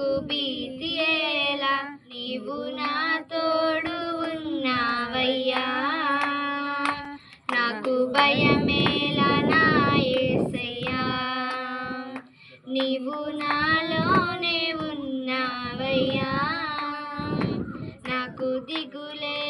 నాకు భీతియేలా నీవు నా తోడు ఉన్నావయ్యా. నాకు భయమేలా నా ఏసయ్యా. నీవు నాలోనే ఉన్నావయ్యా. నాకు దిగులే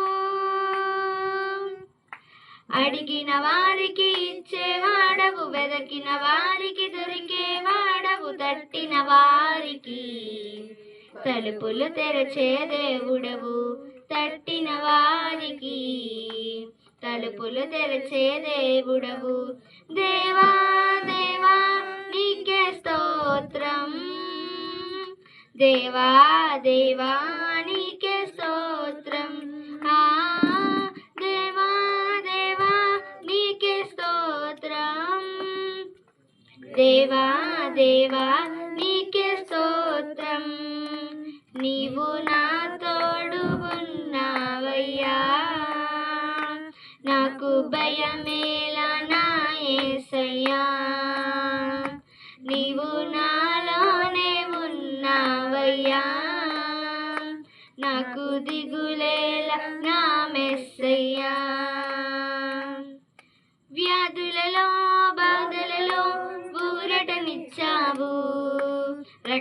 అడిగిన వారికి ఇచ్చేవాడవు వెదకిన వారికి దొరికేవాడవు తట్టిన వారికి తలుపులు తెరచే దేవుడవు తట్టిన వారికి తలుపులు తెరచే దేవుడవు. దేవా దేవా నీకే స్తోత్రం. దేవా దేవా దేవా దేవా నీకే స్తోత్రం. నీవు నా తోడు ఉన్నావయ్యా. నాకు భయమేలా నా యేసయ్యా నీవు నాలోనే ఉన్నావయ్యా. నాకు దిగులేలా నా మెస్సయ్యా.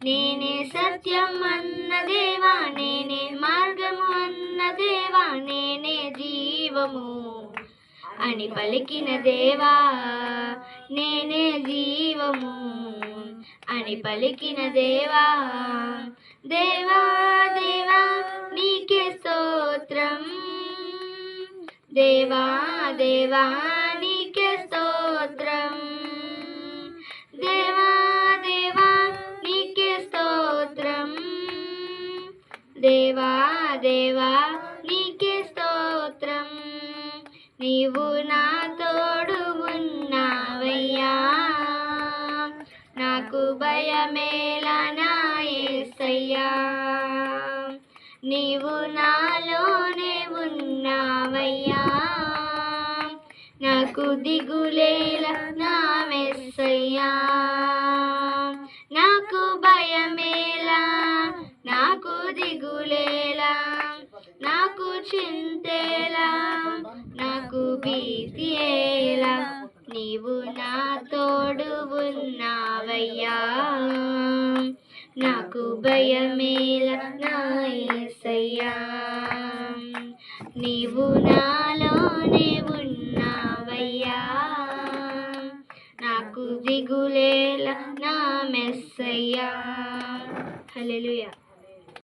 నేనే సత్యం అన్న దేవా నేనే మార్గము అన్న దేవా నేనే జీవము అని పలికిన దేవా నేనే జీవము అని పలికిన దేవా. దేవా దేవా నీకే స్తోత్రం. దేవా దేవా దేవా దేవా నీకే స్తోత్రం. నీవు నా తోడు ఉన్నావయ్యా. నాకు భయమేలా నా నీవు నాలోనే ఉన్నావయ్యా. నాకు దిగులేలా నా మెస్సయ్యా. నాకు భీతియేలా నీవు నా తోడు ఉన్నావయ్యా. నాకు భయమేల నాయసయ్యా. నీవు నాలోనే ఉన్నావయ్యా. నాకు దిగులేల నా మెస్సయ్యా హల్లెలూయా.